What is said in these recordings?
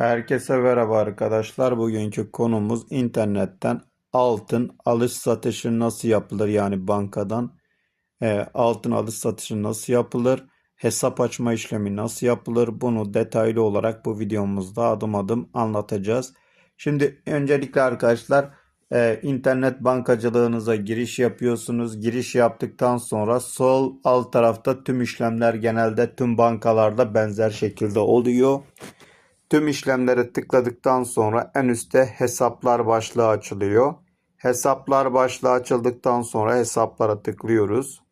Herkese merhaba arkadaşlar. Bugünkü konumuz internetten altın alış satışı nasıl yapılır? Yani bankadan e, altın alış satışı nasıl yapılır? Hesap açma işlemi nasıl yapılır? Bunu detaylı olarak bu videomuzda adım adım anlatacağız. Şimdi öncelikle arkadaşlar e, internet bankacılığınıza giriş yapıyorsunuz. Giriş yaptıktan sonra sol alt tarafta tüm işlemler genelde tüm bankalarda benzer şekilde oluyor. Tüm işlemlere tıkladıktan sonra en üstte hesaplar başlığı açılıyor. Hesaplar başlığı açıldıktan sonra hesaplara tıklıyoruz.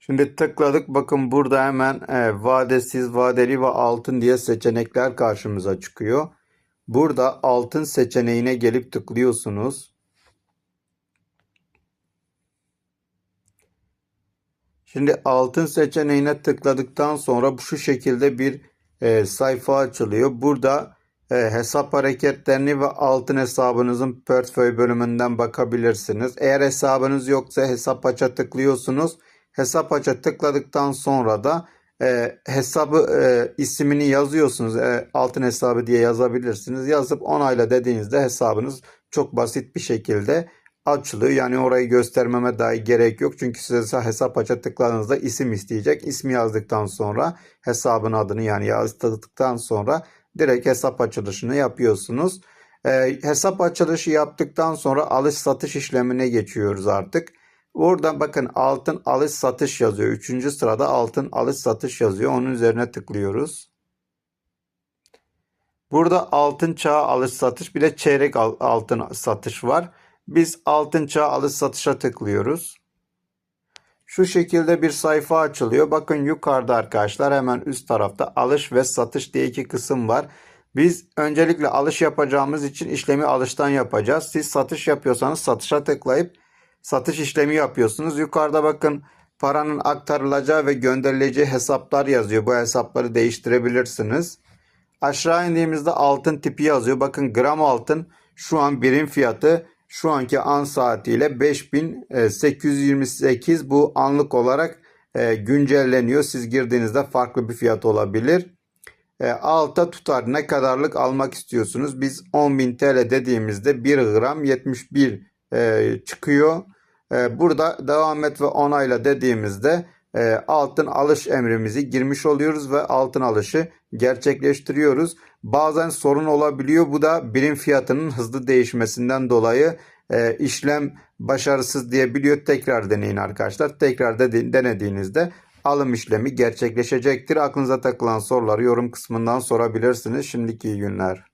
Şimdi tıkladık. Bakın burada hemen e, vadesiz, vadeli ve altın diye seçenekler karşımıza çıkıyor. Burada altın seçeneğine gelip tıklıyorsunuz. Şimdi altın seçeneğine tıkladıktan sonra şu şekilde bir e, sayfa açılıyor. Burada e, hesap hareketlerini ve altın hesabınızın portföy bölümünden bakabilirsiniz. Eğer hesabınız yoksa hesap aça tıklıyorsunuz. Hesap aça tıkladıktan sonra da e, hesabı e, ismini yazıyorsunuz. E, altın hesabı diye yazabilirsiniz. Yazıp onayla dediğinizde hesabınız çok basit bir şekilde açılıyor. Yani orayı göstermeme dahi gerek yok. Çünkü size hesap aça tıkladığınızda isim isteyecek. İsmi yazdıktan sonra hesabın adını yani yazdıktan sonra direkt hesap açılışını yapıyorsunuz. Ee, hesap açılışı yaptıktan sonra alış satış işlemine geçiyoruz artık. Burada bakın altın alış satış yazıyor. Üçüncü sırada altın alış satış yazıyor. Onun üzerine tıklıyoruz. Burada altın çağı alış satış bir de çeyrek altın satış var. Biz altın çağı alış satışa tıklıyoruz. Şu şekilde bir sayfa açılıyor. Bakın yukarıda arkadaşlar hemen üst tarafta alış ve satış diye iki kısım var. Biz öncelikle alış yapacağımız için işlemi alıştan yapacağız. Siz satış yapıyorsanız satışa tıklayıp satış işlemi yapıyorsunuz. Yukarıda bakın paranın aktarılacağı ve gönderileceği hesaplar yazıyor. Bu hesapları değiştirebilirsiniz. Aşağı indiğimizde altın tipi yazıyor. Bakın gram altın şu an birim fiyatı şu anki an saatiyle 5828 bu anlık olarak e, güncelleniyor. Siz girdiğinizde farklı bir fiyat olabilir. E, alta tutar ne kadarlık almak istiyorsunuz? Biz 10.000 TL dediğimizde 1 gram 71 e, çıkıyor. E, burada devam et ve onayla dediğimizde e, altın alış emrimizi girmiş oluyoruz ve altın alışı gerçekleştiriyoruz. Bazen sorun olabiliyor. Bu da birim fiyatının hızlı değişmesinden dolayı e, işlem başarısız diyebiliyor. Tekrar deneyin arkadaşlar. Tekrar de, denediğinizde alım işlemi gerçekleşecektir. Aklınıza takılan soruları yorum kısmından sorabilirsiniz. Şimdiki günler.